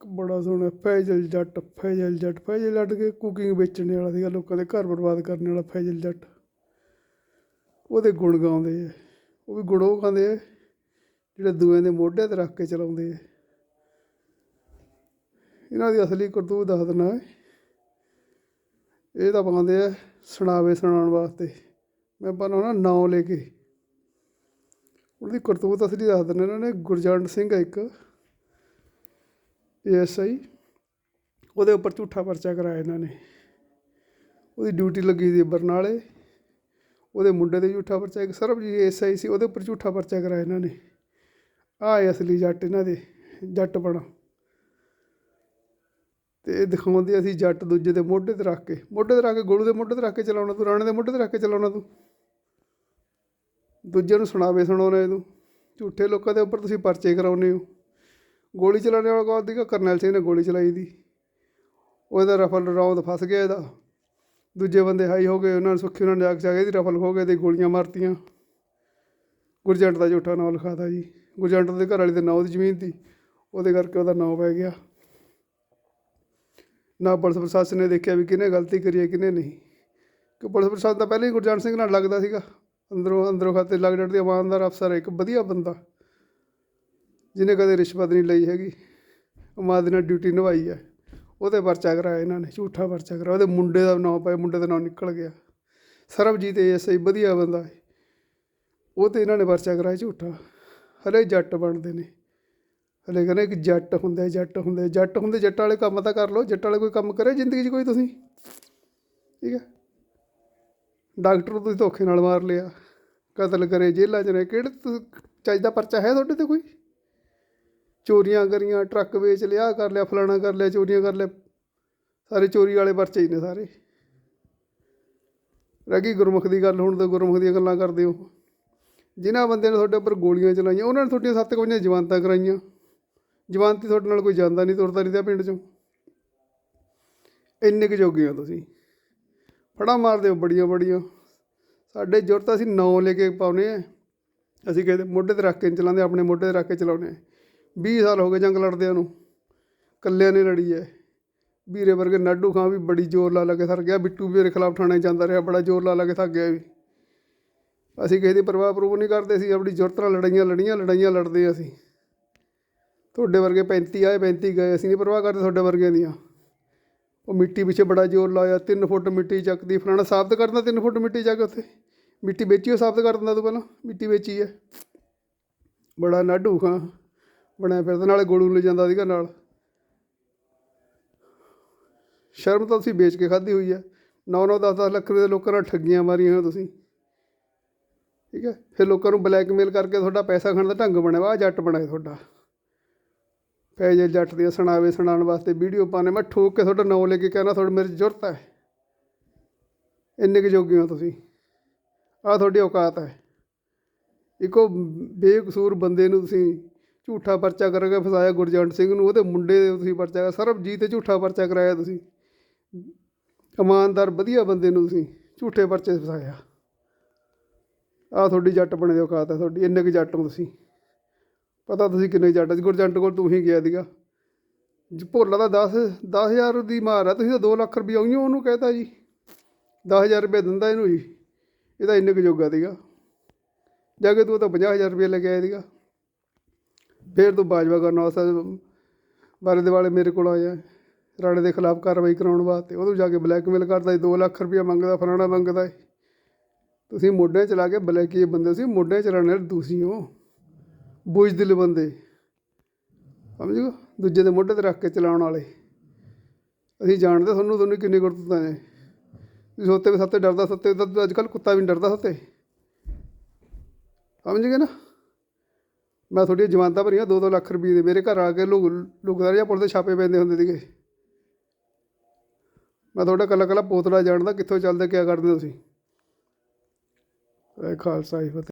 ਇੱਕ ਬੜਾ ਸੋਹਣਾ ਫੈਜ਼ਲ ਜੱਟ ਫੈਜ਼ਲ ਜੱਟ ਫੈਜ਼ਲ ਜੱਟ ਕੇ ਕੁਕਿੰਗ ਵੇਚਣ ਵਾਲਾ ਸੀਗਾ, ਲੋਕਾਂ ਦੇ ਘਰ ਬਰਬਾਦ ਕਰਨ ਵਾਲਾ ਫੈਜ਼ਲ ਜੱਟ। ਉਹਦੇ ਗੁਣ ਗਾਉਂਦੇ ਆ, ਉਹ ਵੀ ਗੁਣ ਉਹ ਗਾਉਂਦੇ ਆ, ਜਿਹੜੇ ਦੂਏ ਦੇ ਮੋਢੇ ਤੇ ਰੱਖ ਕੇ ਚਲਾਉਂਦੇ ਆ। ਇਹਨਾਂ ਦੀ ਅਸਲੀ ਕਰਤੂਤ ਦੱਸ ਦਿੰਦਾ ਇਹ ਤਾਂ ਪਾਉਂਦੇ ਆ ਸੁਣਾਵੇ ਸੁਣਾਉਣ ਵਾਸਤੇ। ਮੈਂ ਪਾਉਣਾ ਨਾਂ ਲੈ ਕੇ। ਉਹਦੀ ਕਰਤੂਤ ਅਸਲੀ ਦੱਸ ਦਿੰਦਾ ਇਹਨਾਂ ਨੇ ਗੁਰਜੰਟ ਸਿੰਘ ਇੱਕ। ਏਐਸਆਈ ਉਹਦੇ ਉੱਪਰ ਝੂਠਾ ਪਰਚਾ ਕਰਾਇਆ ਇਹਨਾਂ ਨੇ। ਉਹਦੀ ਡਿਊਟੀ ਲੱਗੀ ਸੀ ਬਰਨਾਲੇ। ਉਹਦੇ ਮੁੰਡੇ ਤੇ ਝੂਠਾ ਪਰਚਾ, ਇੱਕ ਸਰਬਜੀਤ ਏਐਸਆਈ ਸੀ, ਉਹਦੇ ਉੱਪਰ ਝੂਠਾ ਪਰਚਾ ਕਰਾਇਆ ਇਹਨਾਂ ਨੇ। ਆਹ ਹੈ ਅਸਲੀ ਜੱਟ ਇਹਨਾਂ ਦੇ, ਜੱਟ ਬਣਾ। ਤੇ ਇਹ ਦਿਖਾਉਂਦੇ ਅਸੀਂ ਜੱਟ ਦੂਜੇ ਦੇ ਮੋਢੇ ਤੇ ਰੱਖ ਕੇ। ਮੋਢੇ ਤੇ ਰੱਖ ਕੇ ਗੋਲੂ ਦੇ ਮੋਢੇ ਤੇ ਰੱਖ ਕੇ ਚਲਾਉਣਾ, ਤੂੰ ਰਾਣੇ ਦੇ ਮੋਢੇ ਤੇ ਰੱਖ ਕੇ ਚਲਾਉਣਾ ਤੂੰ। ਦੂਜੇ ਨੂੰ ਸੁਣਾਵੇ, ਸੁਣਾਉਣਾ ਇਹ ਤੂੰ ਝੂਠੇ ਲੋਕਾਂ ਦੇ ਉੱਪਰ ਤੁਸੀਂ ਪਰਚੇ ਕਰਾਉਨੇ ਹੋ। ਗੋਲੀ ਚਲਾਉਣ ਵਾਲਾ ਕੋਲ ਸੀਗਾ? ਕਰਨੈਲ ਸਿੰਘ ਨੇ ਗੋਲੀ ਚਲਾਈ ਦੀ। ਉਹਦਾ ਰਫਲ ਰੌਂਦ ਫਸ ਗਿਆ ਇਹਦਾ। ਦੂਜੇ ਬੰਦੇ ਹਾਈ ਹੋ ਗਏ, ਉਹਨਾਂ ਨੂੰ ਸੁੱਖੀ ਉਹਨਾਂ ਨੇ ਜਾ ਕੇ ਜਾ ਕੇ ਇਹਦੀ ਰਫਲ ਹੋ ਗਏ ਤੇ ਗੋਲੀਆਂ ਮਾਰਤੀਆਂ। ਗੁਰਜੰਟ ਦਾ ਝੂਠਾ ਨਾਂ ਲਿਖਾਤਾ ਜੀ। ਗੁਰਜੰਟ ਦੇ ਘਰ ਵਾਲੀ ਦੇ ਨਾਂ ਦੀ ਜ਼ਮੀਨ ਦੀ ਉਹਦੇ ਕਰਕੇ ਉਹਦਾ ਨਾਂ ਪੈ ਗਿਆ। ਨਾ ਪੁਲਿਸ ਪ੍ਰਸ਼ਾਸਨ ਨੇ ਦੇਖਿਆ ਵੀ ਕਿਹਨੇ ਗਲਤੀ ਕਰੀ ਹੈ, ਕਿਹਨੇ ਨਹੀਂ। ਕਿ ਪੁਲਿਸ ਪ੍ਰਸ਼ਾਸਨ ਤਾਂ ਪਹਿਲਾਂ ਹੀ ਗੁਰਜੰਟ ਸਿੰਘ ਨਾਲ ਲੱਗਦਾ ਸੀਗਾ। ਅੰਦਰੋਂ ਅੰਦਰੋਂ ਖਾਤੇ ਲੱਗ ਜਾਂਦੇ, ਇਮਾਨਦਾਰ ਅਫਸਰ ਇੱਕ ਵਧੀਆ ਬੰਦਾ। ਜਿਹਨੇ ਕਦੇ ਰਿਸ਼ਵਤ ਨਹੀਂ ਲਈ ਹੈਗੀ ਇਮਾਨਦਾਰੀ ਨਾਲ ਡਿਊਟੀ ਨਿਭਾਈ ਹੈ ਉਹਦੇ ਪਰਚਾ ਕਰਾਇਆ ਇਹਨਾਂ ਨੇ, ਝੂਠਾ ਪਰਚਾ ਕਰਾਇਆ। ਉਹਦੇ ਮੁੰਡੇ ਦਾ ਨਾਂ ਪਾਇਆ, ਮੁੰਡੇ ਦਾ ਨਾਂ ਨਿਕਲ ਗਿਆ। ਸਰਬਜੀਤ ਐਸਆਈ ਵਧੀਆ ਬੰਦਾ ਹੈ ਉਹ ਤੇ ਇਹਨਾਂ ਨੇ ਪਰਚਾ ਕਰਾਇਆ ਝੂਠਾ। ਹਲੇ ਜੱਟ ਬਣਦੇ ਨੇ। ਹਲੇ ਕਹਿੰਦੇ ਕਿ ਜੱਟ ਹੁੰਦਾ, ਜੱਟ ਹੁੰਦੇ ਜੱਟ ਹੁੰਦੇ, ਜੱਟ ਵਾਲੇ ਕੰਮ ਤਾਂ ਕਰ ਲਓ। ਜੱਟ ਵਾਲੇ ਕੋਈ ਕੰਮ ਕਰੇ ਜ਼ਿੰਦਗੀ 'ਚ ਕੋਈ ਤੁਸੀਂ? ਠੀਕ ਹੈ? ਡਾਕਟਰ ਨੂੰ ਤੁਸੀਂ ਧੋਖੇ ਨਾਲ ਮਾਰ ਲਿਆ। ਕਤਲ ਕਰੇ, ਜੇਲ੍ਹਾਂ 'ਚ ਰਹੇ। ਕਿਹੜੇ ਤੁਸੀਂ- ਚੱਜ ਦਾ ਪਰਚਾ ਹੈ ਤੁਹਾਡੇ ਤੇ ਕੋਈ? ਚੋਰੀਆਂ ਕਰੀਆਂ, ਟਰੱਕ ਵੇਚ ਲਿਆ, ਕਰ ਲਿਆ, ਫਲਾਣਾ ਕਰ ਲਿਆ, ਚੋਰੀਆਂ ਕਰ ਲਿਆ। ਸਾਰੇ ਚੋਰੀ ਵਾਲੇ ਪਰਚੇ ਹੀ ਨੇ ਸਾਰੇ। ਰਹਿ ਗਈ ਗੁਰਮੁਖ ਦੀ ਗੱਲ ਹੁਣ ਤਾਂ ਗੁਰਮੁਖ ਦੀਆਂ ਗੱਲਾਂ ਕਰਦੇ ਹੋ। ਜਿਨ੍ਹਾਂ ਬੰਦਿਆਂ ਨੇ ਤੁਹਾਡੇ ਉੱਪਰ ਗੋਲੀਆਂ ਚਲਾਈਆਂ, ਉਹਨਾਂ ਨੇ ਤੁਹਾਡੀਆਂ ਸੱਤ ਕੁ ਜਵਾਨਤਾਂ ਕਰਾਈਆਂ। ਜਵਾਨਤੀ ਤੁਹਾਡੇ ਨਾਲ ਕੋਈ ਜਾਂਦਾ ਨਹੀਂ ਤੁਰਦਾ ਨਹੀਂ ਤਾਂ ਪਿੰਡ 'ਚੋਂ। ਇੰਨੇ ਕੁ ਜੋਗੇ ਹੋ ਤੁਸੀਂ। ਫੜਾ ਮਾਰਦੇ ਹੋ ਬੜੀਆਂ ਬੜੀਆਂ। ਸਾਡੇ ਜ਼ਰੂਰਤ ਅਸੀਂ ਨੌ ਲੈ ਕੇ ਪਾਉਨੇ ਆ ਅਸੀਂ ਕਹਿੰਦੇ ਮੋਢੇ ਤੇ ਰੱਖ ਕੇ ਨਹੀਂ ਚਲਾਉਂਦੇ, ਆਪਣੇ ਮੋਢੇ ਤੇ ਰੱਖ ਕੇ ਚਲਾਉਨੇ ਆ 20 ਸਾਲ ਹੋ ਗਏ ਜੰਗ ਲੜਦਿਆਂ ਨੂੰ। ਇਕੱਲਿਆਂ ਨੇ ਲੜੀ ਹੈ ਵੀਰੇ ਵਰਗੇ ਨਾਡੂ ਖਾਂ ਵੀ ਬੜੀ ਜ਼ੋਰ ਲਾ ਲਾ ਕੇ ਥਰ ਗਿਆ। ਬਿੱਟੂ ਵੀਰੇ ਖਿਲਾਫ ਥਾਣੇ ਜਾਂਦਾ ਰਿਹਾ, ਬੜਾ ਜ਼ੋਰ ਲਾ ਲਾ ਕੇ ਥੱਕ ਗਿਆ ਵੀ। ਅਸੀਂ ਕਿਸੇ ਦੀ ਪਰਵਾਹ ਪ੍ਰੂਵ ਨਹੀਂ ਕਰਦੇ ਸੀ, ਆਪਣੀ ਜ਼ਰੂਰਤ ਨਾਲ ਲੜਾਈਆਂ, ਲੜੀਆਂ, ਲੜਾਈਆਂ ਲੜਦੇ ਅਸੀਂ। ਤੁਹਾਡੇ ਵਰਗੇ 35 ਆਏ 35 ਗਏ, ਅਸੀਂ ਨਹੀਂ ਪਰਵਾਹ ਕਰਦੇ ਤੁਹਾਡੇ ਵਰਗਿਆਂ ਦੀਆਂ। ਉਹ ਮਿੱਟੀ ਪਿੱਛੇ ਬੜਾ ਜ਼ੋਰ ਲਾਇਆ 3 ਫੁੱਟ ਮਿੱਟੀ ਚੱਕਦੀ, ਫਲਾਣਾ ਸਾਬਤ ਕਰਦਾ 3 ਫੁੱਟ ਮਿੱਟੀ ਚੱਕ ਉੱਥੇ। ਮਿੱਟੀ ਵੇਚੀ, ਉਹ ਸਾਬਤ ਕਰ ਦਿੰਦਾ ਤੂੰ ਪਹਿਲਾਂ। ਮਿੱਟੀ ਵੇਚੀ ਹੈ ਬੜਾ ਨਾਡੂ ਖਾਂ। ਬਣਿਆ ਫਿਰਦਾ, ਨਾਲੇ ਗੋਲੂ ਲੈ ਜਾਂਦਾ ਸੀਗਾ ਨਾਲ। ਸ਼ਰਮ ਤਾਂ ਤੁਸੀਂ ਵੇਚ ਕੇ ਖਾਧੀ ਹੋਈ ਹੈ 9-9 10-10 ਲੱਖ ਰੁਪਏ ਦੇ ਲੋਕਾਂ ਨਾਲ ਠੱਗੀਆਂ ਮਾਰੀਆਂ ਹੋ ਤੁਸੀਂ। ਠੀਕ ਹੈ? ਫਿਰ ਲੋਕਾਂ ਨੂੰ ਬਲੈਕਮੇਲ ਕਰਕੇ ਤੁਹਾਡਾ ਪੈਸਾ ਖਾਣ ਦਾ ਢੰਗ ਬਣਿਆ ਵਾ, ਆਹ ਜੱਟ ਬਣਾਏ ਤੁਹਾਡਾ। ਪੈਜੇ ਜੱਟ ਦੀਆਂ ਸੁਣਾਵੇ, ਸੁਣਾਉਣ ਵਾਸਤੇ ਵੀਡੀਓ ਪਾਣੇ ਮੈਂ ਠੋਕ ਕੇ ਤੁਹਾਡਾ ਨਾਂ ਲੈ ਕੇ ਕਹਿਣਾ, ਤੁਹਾਡੇ ਮੇਰੇ ਜ਼ਰੂਰਤ ਹੈ। ਇੰਨੇ ਕੁ ਜੋਗੇ ਹੋ ਤੁਸੀਂ। ਆਹ ਤੁਹਾਡੀ ਔਕਾਤ ਹੈ। ਇੱਕੋ ਬੇਕਸੂਰ ਬੰਦੇ ਨੂੰ ਤੁਸੀਂ ਝੂਠਾ ਪਰਚਾ ਕਰਕੇ ਫਸਾਇਆ ਗੁਰਜੰਟ ਸਿੰਘ ਨੂੰ, ਉਹਦੇ ਮੁੰਡੇ ਦੇ ਤੁਸੀਂ ਪਰਚਾ ਸਰਬਜੀਤ ਤੇ ਝੂਠਾ ਪਰਚਾ ਕਰਾਇਆ ਤੁਸੀਂ। ਇਮਾਨਦਾਰ, ਵਧੀਆ ਬੰਦੇ ਨੂੰ ਤੁਸੀਂ ਝੂਠੇ ਪਰਚੇ ਫਸਾਇਆ। ਆਹ ਤੁਹਾਡੀ ਜੱਟ ਬਣੇ ਦੀ ਔਕਾਤ ਹੈ ਤੁਹਾਡੀ, ਇੰਨੇ ਕੁ ਜੱਟ ਹੋ ਤੁਸੀਂ। ਪਤਾ ਤੁਸੀਂ ਕਿੰਨੇ ਜੱਟ ਸੀ ਗੁਰਜੰਟ ਕੋਲ ਤੂੰ ਹੀ ਗਿਆ ਸੀਗਾ। ਜ- ਭੋਲਾ ਦਾ 10 10000 ਦੀ ਮਾਰ ਆ ਤੁਸੀਂ ਤਾਂ 2 ਲੱਖ ਰੁਪਏ ਉਹਨੂੰ ਉਹਨੂੰ ਕਹਿਤਾ ਜੀ। 10000 ਰੁਪਏ ਦਿੰਦਾ ਇਹਨੂੰ ਜੀ, ਇਹਦਾ ਇੰਨੇ ਕੁ ਜੋਗਾ ਸੀਗਾ। ਜਾ ਕੇ ਤੂੰ ਤਾਂ 50000 ਰੁਪਏ ਲੈ ਕੇ ਆਇਆ ਸੀਗਾ। ਫਿਰ ਤੂੰ ਬਾਜਵਾ ਕਰਨ ਵਾਸਤੇ ਬਾਰੇ ਦੇ ਵਾਲੇ ਮੇਰੇ ਕੋਲ ਆਇਆ ਰਾਣੇ ਦੇ ਖਿਲਾਫ ਕਾਰਵਾਈ ਕਰਾਉਣ ਵਾਸਤੇ ਉਹਨੂੰ ਜਾ ਕੇ ਬਲੈਕਮੇਲ ਕਰਦਾ ਸੀ 2 ਲੱਖ ਰੁਪਇਆ ਮੰਗਦਾ, ਫਲਾਣਾ ਮੰਗਦਾ ਸੀ ਤੁਸੀਂ ਮੋਢੇ ਚਲਾ ਕੇ ਬਲੈਕੀ ਬੰਦੇ ਸੀ ਮੋਢੇ ਚਲਾਉਣ ਵਾਲੇ ਤੁਸੀਂ ਹੋ ਬੁਝਦਿਲ ਬੰਦੇ। ਸਮਝ ਗਏ ਦੂਜੇ ਦੇ ਮੋਢੇ ਤੇ ਰੱਖ ਕੇ ਚਲਾਉਣ ਵਾਲੇ। ਅਸੀਂ ਜਾਣਦੇ ਤੁਹਾਨੂੰ ਤੁਹਾਨੂੰ ਕਿੰਨੇ ਗੁਰਤਤਾਂ ਨੇ ਤੁਸੀਂ ਸੋਤੇ ਵੀ ਸੱਤੇ, ਡਰਦਾ ਸੱਤੇ, ਤਾਂ ਅੱਜ ਕੱਲ੍ਹ ਕੁੱਤਾ ਵੀ ਨਹੀਂ ਡਰਦਾ ਸੱਤੇ। ਸਮਝ ਗਏ ਨਾ? ਮੈਂ ਤੁਹਾਡੀਆਂ ਜਮਾਨਤਾਂ ਭਰੀਆਂ 2-2 ਲੱਖ ਰੁਪਏ ਦੇ ਮੇਰੇ ਘਰ ਆ ਕੇ ਲੋਕ ਲੁਕਦਾਰ ਜਾਂ ਪੁਲਿਸ ਦੇ ਛਾਪੇ ਪੈਂਦੇ ਹੁੰਦੇ ਸੀਗੇ। ਮੈਂ ਤੁਹਾਡਾ ਕੱਲਾ ਕੱਲਾ ਪੋਤਲਾ ਜਾਣਦਾ ਕਿੱਥੋਂ ਚੱਲਦਾ, ਕਿਆ ਕਰਦੇ ਤੁਸੀਂ? ਇਹ ਖਾਲਸਾ ਹੀ ਫਤਿਹ।